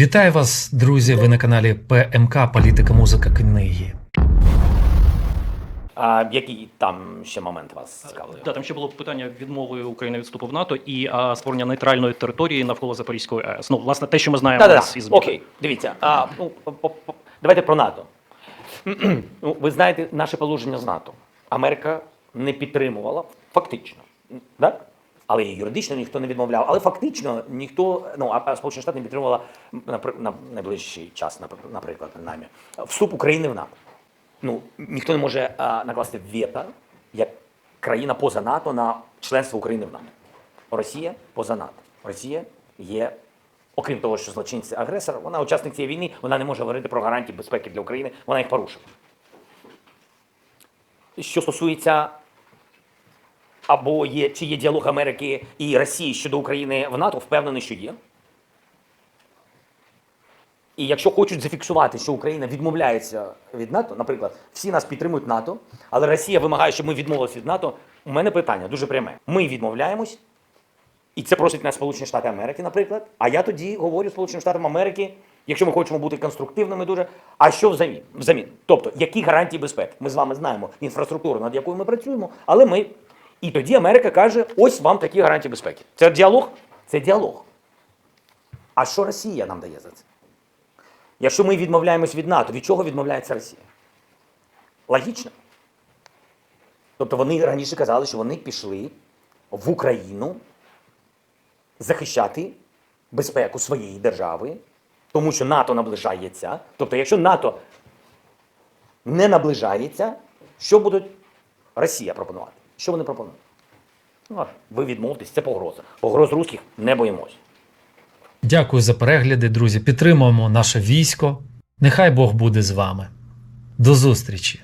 Вітаю вас, друзі! Ви на каналі ПМК Політика, музика, книги. А який там ще момент вас цікавив? Да, там ще було питання відмови України від вступу в НАТО і а, створення нейтральної території навколо Запорізької АЕС. Ну, власне, те, що ми знаємо Да, да, з із да. Окей, дивіться. А, ну, по- по- давайте про НАТО. ну, ви знаєте наше положення з НАТО. Америка не підтримувала фактично. Да? Але і юридично ніхто не відмовляв. Але фактично ніхто, ну, а Сполучені Штати не підтримувала на, на найближчий час, наприклад, принаймні, вступ України в НАТО. Ну, ніхто не може а, накласти вето як країна поза НАТО на членство України в НАТО. Росія поза НАТО. Росія є, окрім того, що злочинці агресор, вона учасник цієї війни, вона не може говорити про гарантії безпеки для України, вона їх порушила. Що стосується або є, чи є діалог Америки і Росії щодо України в НАТО, впевнений, що є. І якщо хочуть зафіксувати, що Україна відмовляється від НАТО, наприклад, всі нас підтримують НАТО, але Росія вимагає, щоб ми відмовилися від НАТО. У мене питання дуже пряме. Ми відмовляємось, і це просить нас Сполучені Штати Америки, наприклад. А я тоді говорю Сполученим Штатам Америки, якщо ми хочемо бути конструктивними дуже. А що взамін? Взамін? Тобто, які гарантії безпеки? Ми з вами знаємо інфраструктуру, над якою ми працюємо, але ми. І тоді Америка каже: ось вам такі гарантії безпеки. Це діалог? Це діалог. А що Росія нам дає за це? Якщо ми відмовляємось від НАТО, від чого відмовляється Росія? Логічно. Тобто вони раніше казали, що вони пішли в Україну захищати безпеку своєї держави, тому що НАТО наближається. Тобто, якщо НАТО не наближається, що буде Росія пропонувати? Що вони пропонують? Ну, ви відмовитесь, це погроза. Погроз русських не боїмось. Дякую за перегляди, друзі. Підтримуємо наше військо. Нехай Бог буде з вами. До зустрічі!